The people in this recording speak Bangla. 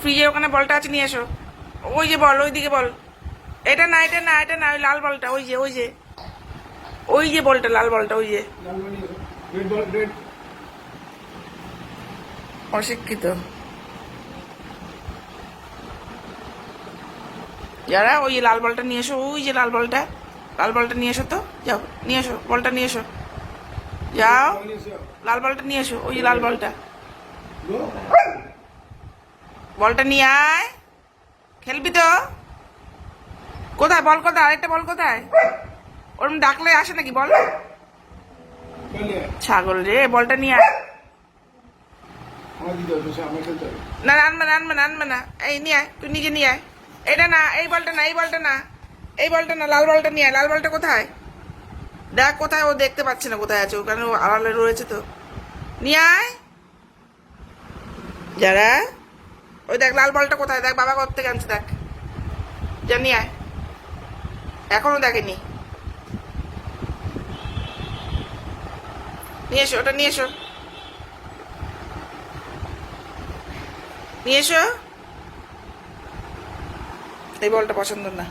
ফ্রিজের ওখানে বলটা আছে, নিয়ে এসো। ওই যে বল, ওইদিকে বল। এটা না এটা না এটা না, ওই লাল বলটা, ওই যে ওই যে। ওই যে বলটা, লাল বলটা, ওই যে। অশিক্ষিত। যারা ওই লাল বলটা নিয়ে এসো, ওই যে লাল বলটা। লাল বলটা নিয়ে এসো তো। যাও, নিয়ে এসো, বলটা নিয়ে এসো। যাও, লাল বলটা নিয়ে এসো, ওই যে লাল বলটা। বলটা নিয়ে আয়। খেলবি তো? কোথায়? বল কোথায়? আরেকটা বল কোথায়? ওরম ডাকলে আসে নাকি বল? ছাগল রে, বলটা নিয়ে আয়। না আনবে না আনবে না আনবে না। এই, নিয়ে আয়, তুই নিজে নিয়ে আয়। এটা না, এই বলটা না, এই বলটা না। এই বলটা না, লাল বলটা নিয়ে আয়। লাল বলটা কোথায়? দেখ কোথায়, ও দেখতে পাচ্ছে না কোথায় আছে। ওখানে আড়ালে রয়েছে তো। নিয়ে আয়। যারা ওই দেখ, লাল বলটা কোথায়? দেখ, বাবা করতে গেছে দেখ। জানি আয়। এখনও দেখেনি। নিয়ে এসো, ওটা নিয়ে এসো। নিয়ে এসো। এই বলটা পছন্দ না।